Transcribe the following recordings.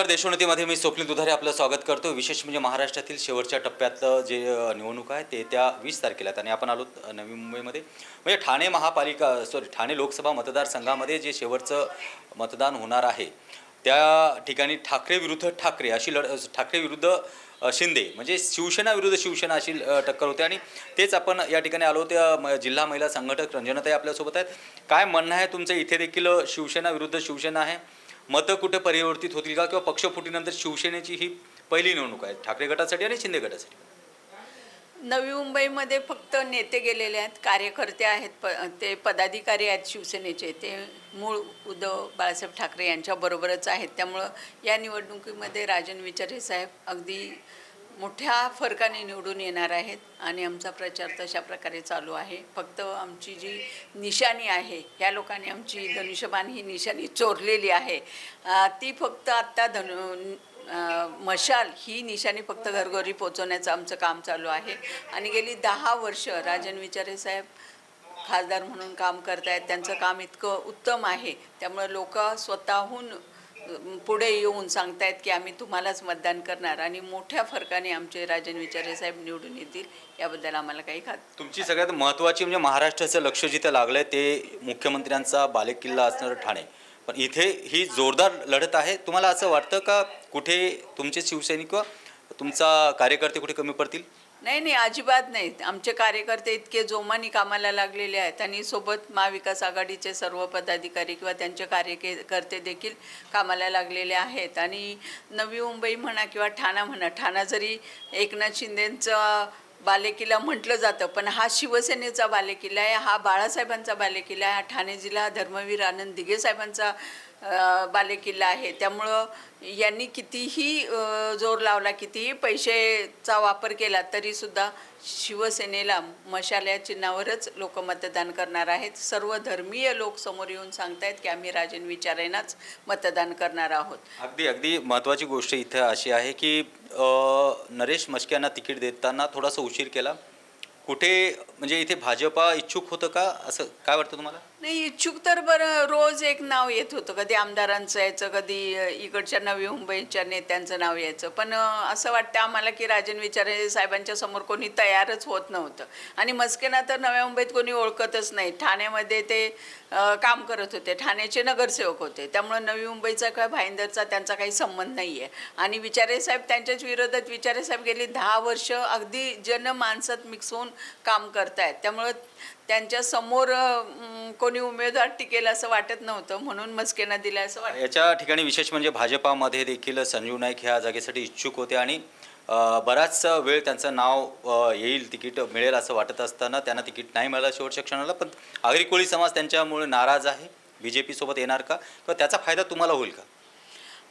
नमस्कार देशोन्नतीमध्ये मी स्वप्नील दुधारे आपलं स्वागत करतो. विशेष म्हणजे महाराष्ट्रातील शेवटच्या टप्प्यातलं जे निवडणूक आहे ते त्या वीस तारखेला. आहेत आणि आपण आलो नवी मुंबईमध्ये. म्हणजे ठाणे महापालिका सॉरी ठाणे लोकसभा मतदारसंघामध्ये जे शेवटचं मतदान होणार आहे त्या ठिकाणी ठाकरे विरुद्ध ठाकरे अशी लढ ठाकरे विरुद्ध शिंदे म्हणजे शिवसेना विरुद्ध शिवसेना अशी टक्कर होते. आणि तेच आपण या ठिकाणी आलो त्या म- जिल्हा महिला संघटक रंजनाताई आपल्यासोबत आहेत. काय म्हणणं आहे तुमचं? इथे देखील शिवसेना विरुद्ध शिवसेना आहे. मतं कुठे परिवर्तित होतील का? किंवा पक्षफुटीनंतर शिवसेनेची ही पहिली निवडणूक आहे ठाकरे गटासाठी आणि शिंदे गटासाठी. नवी मुंबईमध्ये फक्त नेते गेलेले आहेत कार्यकर्ते आहेत प ते पदाधिकारी आहेत शिवसेनेचे. ते मूळ उद्धव बाळासाहेब ठाकरे यांच्याबरोबरच आहेत. त्यामुळं या निवडणुकीमध्ये राजन विचारे साहेब अगदी मोठ्या फरकाने निवडून येणार आहेत आणि आमचा प्रचार तशा प्रकारे चालू आहे. फक्त आमची जी निशाणी आहे ह्या लोकांनी आमची धनुष्यबाण ही निशाणी चोरलेली आहे. ती फक्त आत्ता धनु मशाल ही निशाणी फक्त घरघरी पोचवण्याचं आमचं काम चालू आहे. आणि गेली दहा वर्ष राजन विचारे साहेब खासदार म्हणून काम करतायत त्यांचं काम इतकं उत्तम आहे. त्यामुळे लोक स्वतःहून पुढे येऊन सांगतायत की आम्ही तुम्हालाच मतदान करणार आणि मोठ्या फरकाने आमचे राजन विचारे साहेब निवडून येतील याबद्दल आम्हाला काही खात तुमची सगळ्यात महत्त्वाची म्हणजे महाराष्ट्राचं लक्ष जिथे लागलं आहे ते मुख्यमंत्र्यांचा बालेकिल्ला असणारं ठाणे. पण इथे ही जोरदार लढत आहे. तुम्हाला असं वाटतं का कुठे तुमचे शिवसैनिक तुमचा कार्यकर्ते कुठे कमी पडतील? नाही नाही अजिबात नाही. आमचे कार्यकर्ते इतके जोमाने कामाला लागलेले आहेत. आणि सोबत महाविकास आघाडीचे सर्व पदाधिकारी किंवा त्यांचे कार्यकर्ते देखील कामाला लागलेले आहेत. आणि नवी मुंबई म्हणा किंवा ठाणा म्हणा ठाणा जरी एकनाथ शिंदेंचं बालेकिल्ला म्हटलं जातं पण हा शिवसेनेचा बालेकिल्ला आहे हा बाळासाहेबांचा बालेकिल्ला आहे हा ठाणे जिल्हा धर्मवीर आनंद दिघे साहेबांचा बालेकिल्ला आहे. त्यामुळं यांनी कितीही जोर लावला कितीही पैसेचा वापर केला तरीसुद्धा शिवसेनेला मशाल या चिन्हावरच लोक मतदान करणार आहेत. सर्व धर्मीय लोक समोर येऊन सांगतायत की आम्ही राजन विचारेनाच मतदान करणार आहोत. अगदी अगदी महत्त्वाची गोष्ट इथं अशी आहे की नरेश मस्क्यांना तिकीट देताना थोडासा उशीर केला. कुठे म्हणजे इथे भाजपा इच्छुक होतं का? असं काय वाटतं तुम्हाला? नाही इच्छुक तर बरं रोज एक नाव येत होतं. कधी आमदारांचं यायचं कधी इकडच्या नवी मुंबईच्या नेत्यांचं नाव यायचं. पण असं वाटतं आम्हाला की राजन विचारे साहेबांच्या समोर कोणी तयारच होत नव्हतं. आणि मस्केना तर नव्या मुंबईत कोणी ओळखतच नाही. ठाण्यामध्ये ते काम करत होते. ठाण्याचे नगरसेवक होते. त्यामुळे नवी मुंबईचा किंवा भाईंदरचा त्यांचा काही संबंध नाही आहे आणि विचारे साहेब त्यांच्याच विरोधात विचारे साहेब गेली दहा वर्ष अगदी जनमानसात मिक्स होऊन काम करतायत. त्यामुळं त्यांच्यासमोर अं, कोणी उमेदवार टिकेल असं वाटत नव्हतं. म्हणून मस्केना दिलं असं वाटतं. याच्या ठिकाणी विशेष म्हणजे भाजपामध्ये देखील संजीव नाईक ह्या जागेसाठी इच्छुक होते आणि अ, बराच वेळ त्यांचं नाव अ, येईल तिकीट मिळेल असं वाटत असताना त्यांना तिकीट नाही मिळालं शेवटच्या क्षणाला. पण आगरी कोळी समाज त्यांच्यामुळे नाराज आहे. बी जे पीसोबत येणार का? किंवा त्याचा फायदा तुम्हाला होईल का?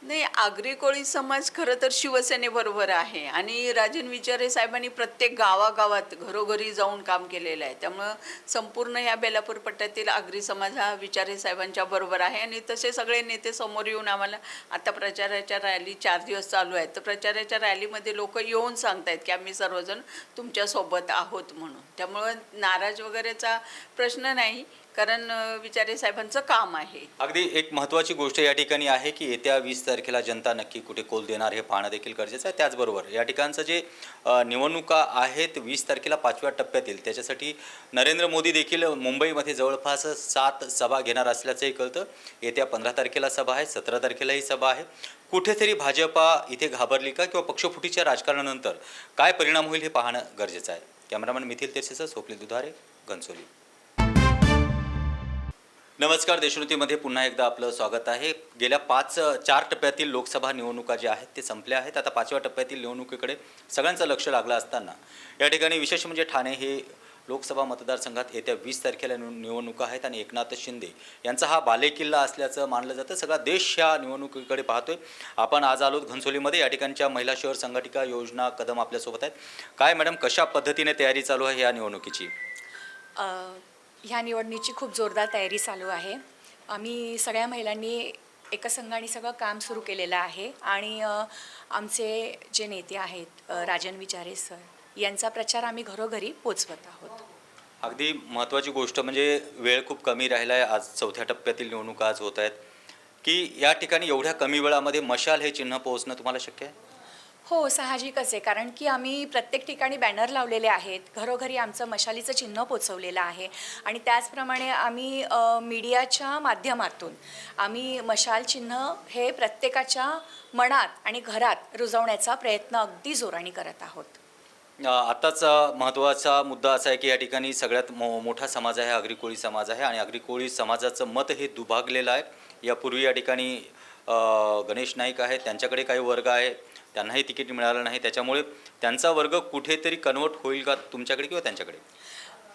नाही आगरी कोळी समाज खरं तर शिवसेनेबरोबर आहे. आणि राजन विचारे साहेबांनी प्रत्येक गावागावात घरोघरी जाऊन काम केलेलं आहे. त्यामुळं संपूर्ण या बेलापूर पट्ट्यातील आगरी समाज हा विचारे साहेबांच्या बरोबर आहे. आणि तसे सगळे नेते समोर येऊन आम्हाला आता प्रचाराच्या रॅली चार दिवस चालू आहेत. तर प्रचाराच्या रॅलीमध्ये लोक येऊन सांगतायत की आम्ही सर्वजण तुमच्यासोबत आहोत म्हणून. त्यामुळं नाराज वगैरेचा प्रश्न नाही. कारण विचारे साहेबांचं काम आहे. अगदी एक महत्त्वाची गोष्ट या ठिकाणी आहे की येत्या वीस तारखेला जनता नक्की कुठे कोल देणार हे पाहणं देखील गरजेचं आहे. त्याचबरोबर या ठिकाणचं जे निवडणुका आहेत वीस तारखेला पाचव्या टप्प्यात येईल त्याच्यासाठी नरेंद्र मोदी देखील मुंबईमध्ये जवळपास सात सभा घेणार असल्याचंही कळतं. येत्या पंधरा तारखेला सभा आहे सतरा तारखेलाही सभा आहे. कुठेतरी भाजपा इथे घाबरली का किंवा पक्षफुटीच्या राजकारणानंतर काय परिणाम होईल हे पाहणं गरजेचं आहे. कॅमेरामॅन मिथिल तेरसेसह सोपली दुधारे घनसोली. नमस्कार देशनुतीमध्ये पुन्हा एकदा आपलं स्वागत आहे. गेल्या पाच चार टप्प्यातील लोकसभा निवडणुका ज्या आहेत ते संपल्या आहेत. आता पाचव्या टप्प्यातील निवडणुकीकडे सगळ्यांचं लक्ष लागलं असताना या ठिकाणी विशेष म्हणजे ठाणे हे लोकसभा मतदारसंघात येत्या वीस तारखेला निव निवडणुका आहेत आणि एकनाथ शिंदे यांचा हा बालेकिल्ला असल्याचं मानलं जातं. सगळा देश ह्या निवडणुकीकडे पाहतोय. आपण आज आलो घनसोलीमध्ये. या ठिकाणच्या महिला शहर संघटिका योजना कदम आपल्यासोबत आहेत. काय मॅडम कशा पद्धतीने तयारी चालू आहे या निवडणुकीची? ह्या निवडणुकीची खूप जोरदार तयारी चालू आहे. आम्ही सगळ्या महिलांनी एका संघाने सगळं काम सुरू केलेलं आहे. आणि आमचे जे नेते आहेत राजन विचारे सर यांचा प्रचार आम्ही घरोघरी पोचवत आहोत. अगदी महत्त्वाची गोष्ट म्हणजे वेळ खूप कमी राहिला आहे आज चौथ्या टप्प्यातील निवडणुका आज होत आहेत. की या ठिकाणी एवढ्या कमी वेळामध्ये मशाल हे चिन्ह पोहोचणं तुम्हाला शक्य आहे? हो साहजिकच आहे. कारण की आम्ही प्रत्येक ठिकाणी बॅनर लावलेले आहेत. घरोघरी आमचं मशालीचं चिन्ह पोचवलेलं आहे. आणि त्याचप्रमाणे आम्ही मीडियाच्या माध्यमातून आम्ही मशाल चिन्ह हे प्रत्येकाच्या मनात आणि घरात रुजवण्याचा प्रयत्न अगदी जोराने करत आहोत. अ, महत्त्वाचा मुद्दा असा आहे की या ठिकाणी सगळ्यात मो मोठा समाज आहे आगरी कोळी समाज आहे. आणि आगरी कोळी समाजाचं मत हे दुभागलेलं आहे. यापूर्वी या ठिकाणी गणेश नाईक आहे त्यांच्याकडे काही वर्ग आहे. त्यांनाही तिकीट मिळालं नाही. त्याच्यामुळे त्यांचा वर्ग कुठेतरी कन्वर्ट होईल का तुमच्याकडे किंवा त्यांच्याकडे?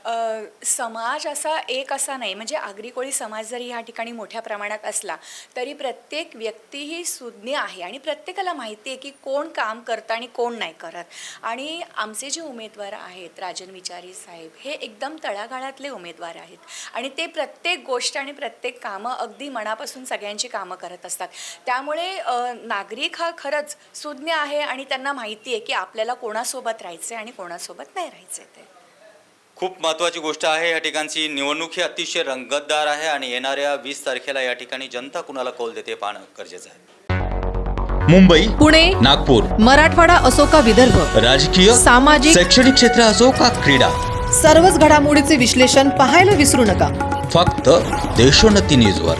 अ, समाज असा एक असा नाही. म्हणजे आगरी कोळी समाज जरी ह्या ठिकाणी मोठ्या प्रमाणात असला तरी प्रत्येक व्यक्ती ही सुज्ञ आहे आणि प्रत्येकाला माहिती आहे की कोण काम करतं आणि कोण नाही करत. आणि आमचे जे उमेदवार आहेत राजन विचारी साहेब हे एकदम तळागाळातले उमेदवार आहेत. आणि ते प्रत्येक गोष्ट आणि प्रत्येक कामं अगदी मनापासून सगळ्यांची कामं करत असतात. त्यामुळे अ, नागरिक हा खरंच सुज्ञ आहे आणि त्यांना माहिती आहे की आपल्याला कोणासोबत राहायचं आहे आणि कोणासोबत नाही राहायचं आहे ते. खूप महत्त्वाची गोष्ट आहे. या ठिकाणची निवडणूक ही अतिशय रंगतदार आहे आणि येणाऱ्या वीस तारखेला या ठिकाणी जनता कुणाला कौल देते पाहणं गरजेचं आहे. मुंबई पुणे नागपूर मराठवाडा असो का विदर्भ राजकीय सामाजिक शैक्षणिक क्षेत्र असो का क्रीडा सर्वच घडामोडीचे विश्लेषण पाहायला विसरू नका. फक्त देशोन्नती न्यूजवर.